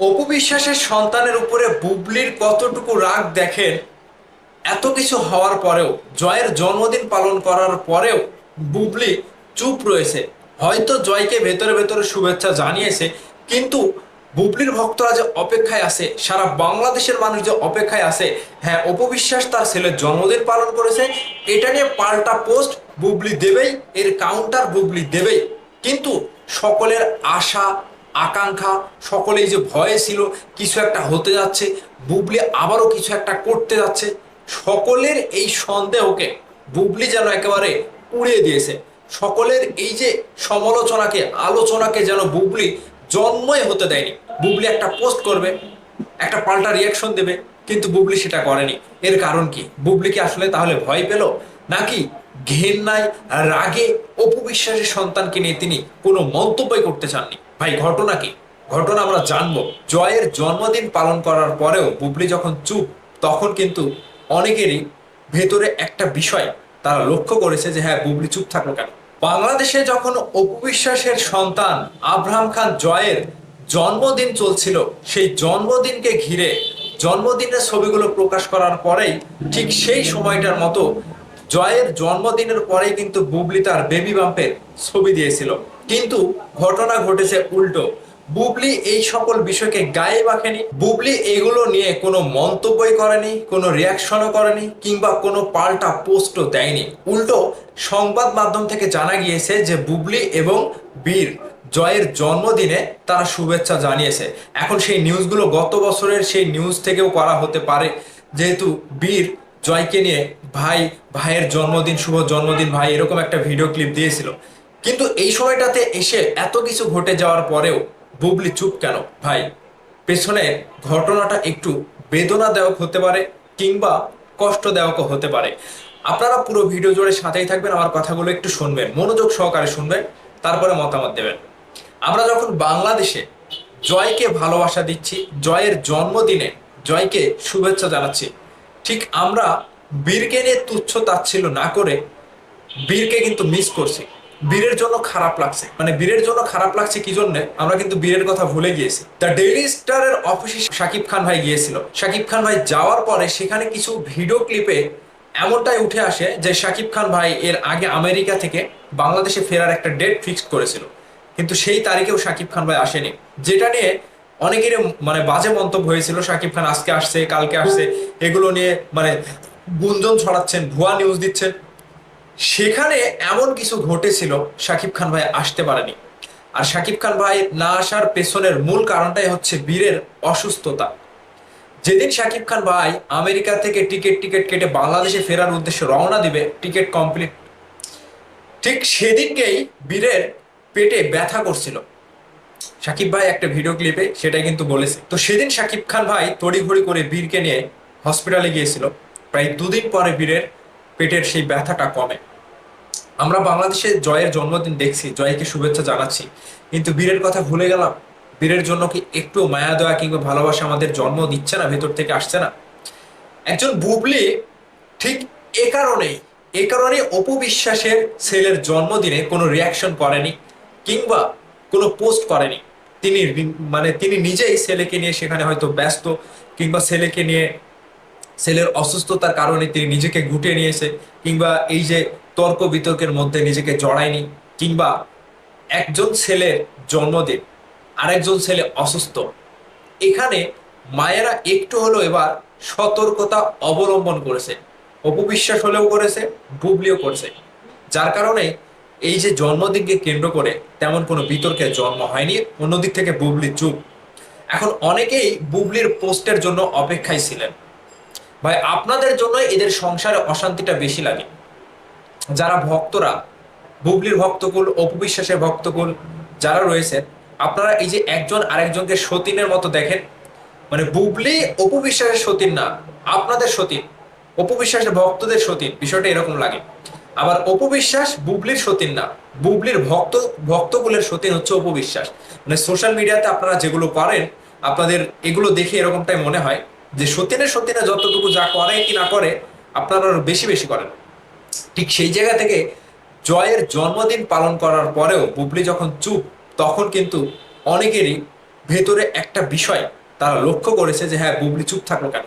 অপু বিশ্বাসের সন্তানের উপরে বুবলির কতটুকু রাগ দেখেন, এত কিছু হওয়ার পরেও, জয়ের জন্মদিন পালন করার পরেও বুবলি চুপ রয়েছে। হয়তো জয়কে ভেতরে ভেতরে শুভেচ্ছা জানিয়েছে, কিন্তু বুবলির ভক্তরা যে অপেক্ষায় আছে, সারা বাংলাদেশের মানুষ যে অপেক্ষায় আছে হ্যাঁ অপবিশ্বাস তার ছেলের জন্মদিন পালন করেছে, এটা নিয়ে পাল্টা পোস্ট বুবলি দেবেই, এর কাউন্টার বুবলি দেবেই। কিন্তু সকলের আশা আকাঙ্ক্ষা, সকলেই যে ভয়ে ছিল, কিছু একটা হতে যাচ্ছে, বুবলি আবারও কিছু একটা করতে যাচ্ছে, সকলের এই সন্দেহকে বুবলি যেন একেবারে উড়িয়ে দিয়েছে। সকলের এই যে সমালোচনাকে, আলোচনাকে যেন বুবলি জন্মই হতে দেয়নি। বুবলি একটা পোস্ট করবে, একটা পাল্টা রিয়াকশন দেবে, কিন্তু বুবলি সেটা করেনি। এর কারণ কি? বুবলি কি আসলে তাহলে ভয় পেল? নাকি ঘেন্নায়, রাগে অপু বিশ্বাসের সন্তানকে নিয়ে তিনি কোনো মন্তব্যই করতে চাননি? ভাই, ঘটনা কি? ঘটনা আমরা জানব। জয়ের জন্মদিন পালন করার পরেও বুবলি যখন চুপ, তখন কিন্তু অনেকেরই ভেতরে একটা বিষয় তারা লক্ষ্য করেছে যে হ্যাঁ বুবলি চুপ থাকল কেন? বাংলাদেশে যখন অপু বিশ্বাসের সন্তান আব্রাহাম খান জয়ের জন্মদিন চলছিল, সেই জন্মদিনকে ঘিরে, জন্মদিনের ছবিগুলো প্রকাশ করার পরেই ঠিক সেই সময়টার মতো জয়ের জন্মদিনের পরেই কিন্তু বুবলি তার বেবি বাম্পের ছবি দিয়েছিল। কিন্তু ঘটনা ঘটেছে উল্টো। বুবলি এই সকল বিষয়কে গায়ে মাখেনি বুবলি এগুলো নিয়ে কোনো মন্তব্যই করেনি, কোনো রিয়াকশনও করেনি, কিংবা কোনো পাল্টা পোস্টও দেয়নি। উল্টো সংবাদ মাধ্যম থেকে জানা গিয়েছে যে বুবলি এবং বীর জয়ের জন্মদিনে তারা শুভেচ্ছা জানিয়েছে। এখন সেই নিউজগুলো গত বছরের সেই নিউজ থেকেও করা হতে পারে। যেহেতু বীর জয়কে নিয়ে ভাই, ভাইয়ের জন্মদিন, শুভ জন্মদিন, ভাই, এরকম একটা ভিডিও ক্লিপ দিয়েছিল। কিন্তু এই সময়টাতে এসে এত কিছু ঘটে যাওয়ার পরেও বুবলি চুপ কেন, ভাই? পেছনে ঘটনাটা একটু বেদনাদায়ক হতে পারে কিংবা কষ্টদায়ক হতে পারে। আপনারা পুরো ভিডিও জুড়ে সাথেই থাকবেন, আমার কথাগুলো একটু শুনবেন, মনোযোগ সহকারে শুনবেন, তারপরে মতামত দেবেন। আমরা যখন বাংলাদেশে জয়কে ভালোবাসা দিচ্ছি, জয়ের জন্মদিনে জয়কে শুভেচ্ছা জানাচ্ছি, ঠিক আমরা বীরকে নিয়ে তুচ্ছ তাচ্ছিল্য না করে বীরকে কিন্তু মিস করছি। বীরের জন্য খারাপ লাগছে। মানে বীরের জন্য খারাপ লাগছে কি জন্য? আমরা কিন্তু বীরের কথা ভুলে গিয়েছি। দ্য ডেইলি স্টারের অফিসে শাকিব খান ভাই গিয়েছিল। শাকিব খান ভাই যাওয়ার পরে সেখানে কিছু ভিডিও ক্লিপে এমনটাই উঠে আসে যে শাকিব খান ভাই এর আগে আমেরিকা থেকে বাংলাদেশে ফেরার একটা ডেট ফিক্সড করেছিল। কিন্তু সেই তারিখেও শাকিব খান ভাই আসেনি। যেটা নিয়ে অনেকেরই মানে বাজে মন্তব্য হয়েছিল শাকিব খান আজকে আসছে, কালকে আসছে, এগুলো নিয়ে মানে গুঞ্জন ছড়াচ্ছেন, ভুয়া নিউজ দিচ্ছেন। সেখানে এমন কিছু ঘটেছিল শাকিব খান ভাই আসতে পারেনি। আর শাকিব খান ভাই না আসার পেছনের মূল কারণটাই হচ্ছে বীরের অসুস্থতা। যেদিন শাকিব খান ভাই আমেরিকা থেকে টিকিট টিকিট কেটে বাংলাদেশে ফেরার উদ্দেশ্যে রওনা দিবে, টিকিট কমপ্লিট, ঠিক সেদিনকেই বীরের পেটে ব্যথা করছিল। শাকিব ভাই একটা ভিডিও ক্লিপে সেটাই কিন্তু বলেছে। তো সেদিন শাকিব খান ভাই তড়িঘড়ি করে বীরকে নিয়ে হসপিটালে গিয়েছিল। প্রায় দুদিন পরে বীরের পেটের সেই ব্যথাটা কমে। আমরা বাংলাদেশে জয়ের জন্মদিন দেখছি, জয়কে শুভেচ্ছা জানাচ্ছি। কিন্তু বীরের কথা ভুলে গেলাম। বীরের জন্য কি একটু মায়া দয়া কিংবা ভালোবাসা আমাদের জন্ম দিচ্ছে না, ভেতর থেকে আসছে না? একজন বুবলি ঠিক এ কারণেই, এ কারণে অপবিশ্বাসের ছেলের জন্মদিনে কোনো রিয়াকশন করেনি কিংবা কোনো পোস্ট করেনি। তিনি মানে তিনি নিজেই ছেলেকে নিয়ে সেখানে হয়তো ব্যস্ত কিংবা ছেলেকে নিয়ে ছেলের অসুস্থতার কারণে তিনি নিজেকে গুটিয়ে নিয়েছে, কিংবা এই যে তর্ক বিতর্কের মধ্যে নিজেকে জড়ায়নি, কিংবা একজন ছেলের জন্মদিন, আরেকজন ছেলে অসুস্থ। এখানে মায়েরা একটু হলেও এবার সতর্কতা অবলম্বন করেছে, অপবিশ্বাস হলেও করেছে, বুবলিও করেছে। যার কারণে এই যে জন্মদিনকে কেন্দ্র করে তেমন কোনো বিতর্কের জন্ম হয়নি, অন্যদিক থেকে বুবলি চুপ। এখন অনেকেই বুবলির পোস্টের জন্য অপেক্ষায় ছিলেন। ভাই, আপনাদের জন্য এদের সংসারে অশান্তিটা বেশি লাগে। যারা ভক্তরা, বুবলির ভক্তকুল অপবিশ্বাসের ভক্তকুল যারা রয়েছে, আপনারা এই যে একজন আরেকজনকে সতীনের মতো দেখেন মানে বুবলি অপবিশ্বাসের সতীন না, আপনাদের সতীন অপবিশ্বাসের ভক্তদের সতীন, বিষয়টা এরকম লাগে। আবার অপবিশ্বাস বুবলির সতীন না, বুবলির ভক্ত, ভক্তকুলের সতীন হচ্ছে অপবিশ্বাস মানে সোশ্যাল মিডিয়াতে আপনারা যেগুলো করেন আপনাদের এগুলো দেখে এরকমটাই মনে হয়। যে সতীনের সতীনে যতটুকু যা করে কি না করে, আপনারা আরও বেশি বেশি করেন। ঠিক সেই জায়গা থেকে জয়ের জন্মদিন পালন করার পরেও বুবলি যখন চুপ, তখন কিন্তু অনেকেরই ভেতরে একটা বিষয় তারা লক্ষ্য করেছে যে হ্যাঁ বুবলি চুপ থাকল কেন?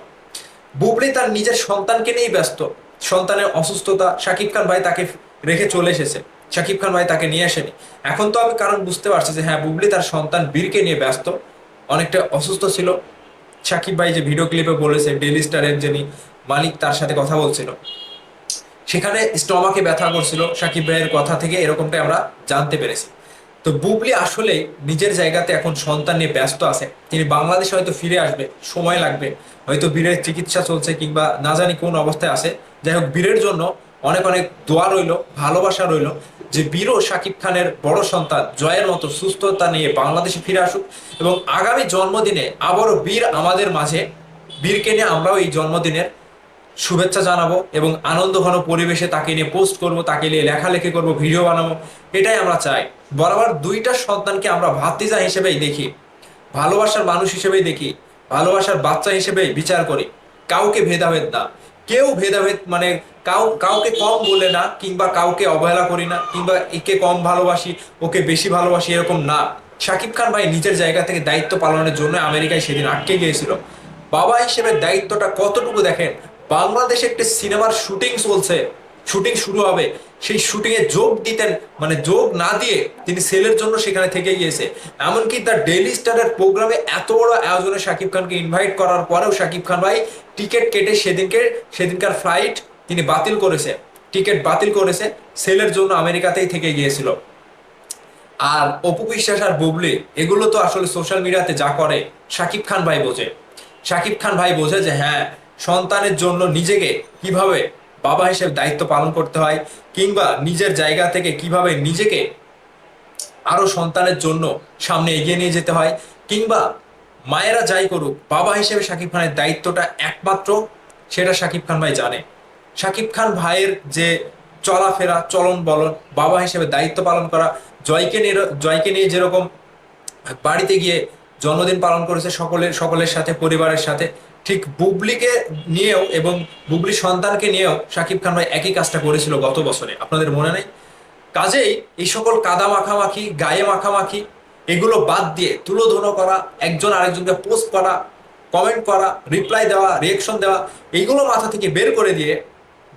বুবলি তার নিজের সন্তানকে নিয়েই ব্যস্ত। সন্তানের অসুস্থতা শাকিব খান ভাই তাকে রেখে চলে এসেছে। শাকিব খান ভাই তাকে নিয়ে আসেনি। এখন তো আমি কারণ বুঝতে পারছি যে হ্যাঁ বুবলি তার সন্তান বীরকে নিয়ে ব্যস্ত, অনেকটা অসুস্থ ছিল। শাকিব ভাই যে ভিডিও ক্লিপে বলেছে ডেলি স্টারের যিনি মালিক, তার সাথে কথা বলছিল। সেখানে স্টমাকে ব্যথা করছিল সাকিব ভাইয়ের কথা থেকে, এরকমটাই আমরা জানতে পেরেছি। তো বুবলি আসলে নিজের জায়গাতে এখন সন্তান নিয়ে ব্যস্ত আছে। তিনি বাংলাদেশে হয়তো ফিরে আসবে, সময় লাগবে, হয়তো বীরের চিকিৎসা চলছে কিংবা না জানি কোন অবস্থায় আছে। যাই হোক, বীরের জন্য অনেক অনেক দোয়া রইল, ভালোবাসা রইল। যে বীরও শাকিব খানের বড় সন্তান জয়ের মতো সুস্থতা নিয়ে বাংলাদেশে ফিরে আসুক এবং আগামী জন্মদিনে আবারও বীর আমাদের মাঝে, বীরকে নিয়ে আমরাও এই জন্মদিনের শুভেচ্ছা জানাব এবং আনন্দ ঘন পরিবেশে তাকে নিয়ে পোস্ট করব, তাকে নিয়ে লেখালেখি করব, ভিডিও বানাবো, এটাই আমরা চাই। বরাবর দুইটা সন্তানকে আমরা ভাতিজা হিসেবেই দেখি, ভালোবাসার মানুষ হিসেবেই দেখি, ভালোবাসার বাচ্চা হিসেবেই বিচার করি। কাউকে ভেদাভেদ না। কেউ ভেদাভেদ মানে কাউ, কাউকে কম বলে না, কিংবা কাউকে অবহেলা করি না, কিংবা একে কম ভালোবাসি, ওকে বেশি ভালোবাসি, এরকম না। শাকিব খান ভাই নিজের জায়গা থেকে দায়িত্ব পালনের জন্য আমেরিকায় সেদিন আটকে গিয়েছিল। বাবা হিসেবে দায়িত্বটা কতটুকু দেখেন? বাংলাদেশে একটি সিনেমার শুটিং চলছে, শুটিং শুরু হবে। সেই শুটিং এ যোগ দিতেন মানে যোগ না দিয়ে তিনি সেলের জন্য সেখানে থেকে গিয়েছে। এমনকি দ্য ডেইলি স্টারের প্রোগ্রামে এত বড় আয়োজনে শাকিব খানকে ইনভাইট করার পরেও শাকিব খান ভাই টিকিট কেটে সেদিনকে, সেদিনকার ফ্লাইট তিনি বাতিল করেছে, টিকিট বাতিল করেছে, সেলের জন্য আমেরিকাতেই থেকে গিয়েছিল। আর অপু বিশ্বাস আর বুবলি, এগুলো তো আসলে সোশ্যাল মিডিয়াতে যা করে শাকিব খান ভাই বোঝে। শাকিব খান ভাই বোঝে যে হ্যাঁ সন্তানের জন্য নিজেকে কীভাবে বাবা হিসেবে দায়িত্ব পালন করতে হয়, কিংবা নিজের জায়গা থেকে কীভাবে নিজেকে আরও সন্তানের জন্য সামনে এগিয়ে নিয়ে যেতে হয়, কিংবা মায়েরা যাই করুক, বাবা হিসেবে শাকিব খানের দায়িত্বটা একমাত্র, সেটা শাকিব খান ভাই জানে। শাকিব খান ভাইয়ের যে চলাফেরা চলন বলন বাবা হিসেবে দায়িত্ব পালন করা, জয়কে নিয়ে জয়কে নিয়ে যেরকম বাড়িতে গিয়ে জন্মদিন পালন করেছে সকলের সকলের সাথে, পরিবারের সাথে, ঠিক বুবলিকে নিয়েও এবং বুবলি সন্তানকে নিয়েও শাকিব খান ভাই একই কাজটা করেছিল গত বছরে। আপনাদের মনে নেই? কাজেই এই সকল কাদা মাখামাখি, গায়ে মাখামাখি, এগুলো বাদ দিয়ে তুলোধনো করা, একজন আরেকজনকে পোস্ট করা, কমেন্ট করা, রিপ্লাই দেওয়া রিয়েকশন দেওয়া, এইগুলো মাথা থেকে বের করে দিয়ে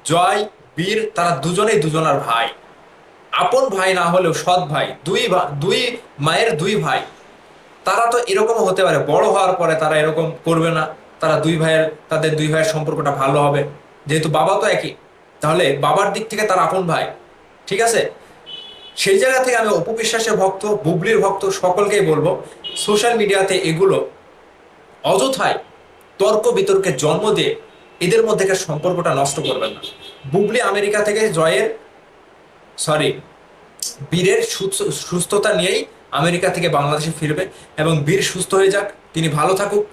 জয়, বীর, তারা দুজনেই দুজনার ভাই। আপন ভাই না হলেও সৎ ভাই, দুই দুই মায়ের দুই ভাই। তারা তো এরকম হতে পারে, বড় হওয়ার পরে তারা এরকম করবে না। তারা দুই ভাইয়ের, তাদের দুই ভাইয়ের সম্পর্কটা ভালো হবে। যেহেতু বাবা তো একই, তাহলে বাবার দিক থেকে তার আপন ভাই, ঠিক আছে? সেই জায়গা থেকে আমি অপবিশ্বাসের ভক্ত, বুবলির ভক্ত সকলকেই বলব, সোশ্যাল মিডিয়াতে এগুলো অযথায় তর্ক বিতর্কে জন্ম দিয়ে এদের মধ্যেকার সম্পর্কটা নষ্ট করবেন না। বুবলি আমেরিকা থেকে জয়ের সরি বীরের সুস্থ- সুস্থতা নিয়েই আমেরিকা থেকে বাংলাদেশে ফিরবে এবং বীর সুস্থ হয়ে যাক, তিনি ভালো থাকুক,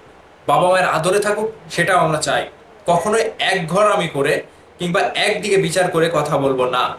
বাবা মায়ের আদরে থাকুক, সেটাও আমরা চাই। কখনোই এক ঘর আমি করে কিংবা একদিকে বিচার করে কথা বলব না।